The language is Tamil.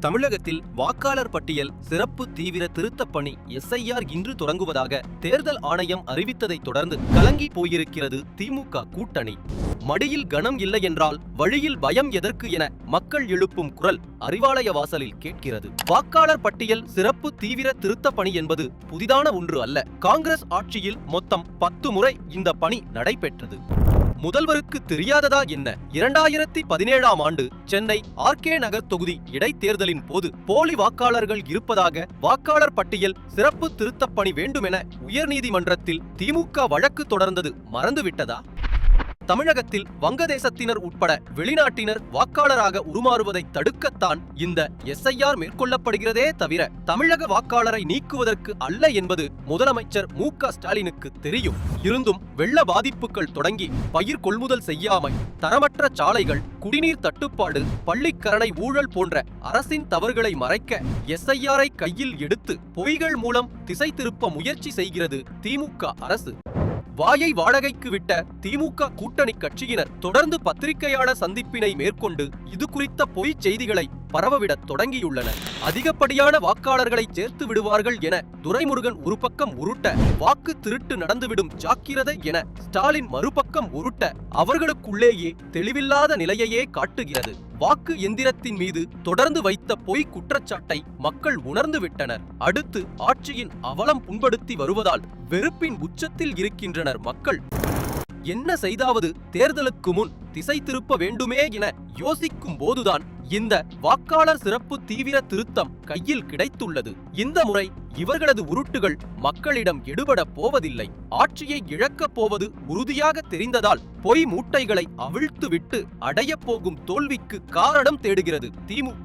தமிழகத்தில் வாக்காளர் பட்டியல் சிறப்பு தீவிர திருத்தப் பணி எஸ்ஐஆர் இன்று தொடங்குவதாக தேர்தல் ஆணையம் அறிவித்ததைத் தொடர்ந்து கலங்கி போயிருக்கிறது திமுக கூட்டணி. மடியில் கனம் இல்லை என்றால் வழியில் பயம் எதற்கு என மக்கள் எழுப்பும் குரல் அறிவாலய வாசலில் கேட்கிறது. வாக்காளர் பட்டியல் சிறப்பு தீவிர திருத்தப் பணி என்பது புதிதான ஒன்று அல்ல. காங்கிரஸ் ஆட்சியில் மொத்தம் பத்து முறை இந்த பணி நடைபெற்றது. முதல்வருக்கு தெரியாததா என்ன? இரண்டாயிரத்தி பதினேழாம் ஆண்டு சென்னை ஆர்கே நகர் தொகுதி இடைத்தேர்தலின் போது போலி வாக்காளர்கள் இருப்பதாக வாக்காளர் பட்டியல் சிறப்பு திருத்தப்பணி வேண்டுமென உயர்நீதிமன்றத்தில் திமுக வழக்கு தொடர்ந்தது மறந்துவிட்டதா? தமிழகத்தில் வங்கதேசத்தினர் உட்பட வெளிநாட்டினர் வாக்காளராக உருமாறுவதை தடுக்கத்தான் இந்த எஸ்ஐஆர் மேற்கொள்ளப்படுகிறதே தவிர தமிழக வாக்காளரை நீக்குவதற்கு அல்ல என்பது முதலமைச்சர் மு க ஸ்டாலினுக்கு தெரியும். இருந்தும் வெள்ள பாதிப்புகள் தொடங்கி பயிர் கொள்முதல் செய்யாமை தரமற்ற சாலைகள் குடிநீர் தட்டுப்பாடு பள்ளிக்கரணை ஊழல் போன்ற அரசின் தவறுகளை மறைக்க எஸ்ஐஆரை கையில் எடுத்து பொய்கள் மூலம் திசை திருப்ப முயற்சி செய்கிறது திமுக அரசு. வாயை வாடகைக்கு விட்ட திமுக கூட்டணி கட்சியினர் தொடர்ந்து பத்திரிகையாளர் சந்திப்பினை மேற்கொண்டு இது குறித்த பொய் செய்திகளை பரவவிடத் தொடங்கியுள்ளனர். அதிகப்படியான வாக்காளர்களை சேர்த்து விடுவார்கள் என துரைமுருகன் ஒரு பக்கம் உருட்ட வாக்கு திருட்டு நடந்துவிடும் ஜாக்கிரதை என ஸ்டாலின் மறுபக்கம் உருட்ட அவர்களுக்குள்ளேயே தெளிவில்லாத நிலையையே காட்டுகிறது. வாக்கு எந்திரத்தின் மீது தொடர்ந்து வைத்த பொய் குற்றச்சாட்டை மக்கள் உணர்ந்து விட்டனர். அடுத்து ஆட்சியின் அவலம் புண்படுத்தி வருவதால் வெறுப்பின் உச்சத்தில் இருக்கின்றனர் மக்கள். என்ன செய்தாவது? தேர்தலுக்கு முன் திசை திருப்ப வேண்டுமே என யோசிக்கும் போதுதான் இந்த வாக்காளர் சிறப்பு தீவிர திருத்தம் கையில் கிடைத்துள்ளது. இந்த முறை இவர்களது உருட்டுகள் மக்களிடம் எடுபட போவதில்லை. ஆட்சியை இழக்கப் போவது உறுதியாக தெரிந்ததால் பொய் மூட்டைகளை அவிழ்த்துவிட்டு அடையப் போகும் தோல்விக்கு காரணம் தேடுகிறது. திமுக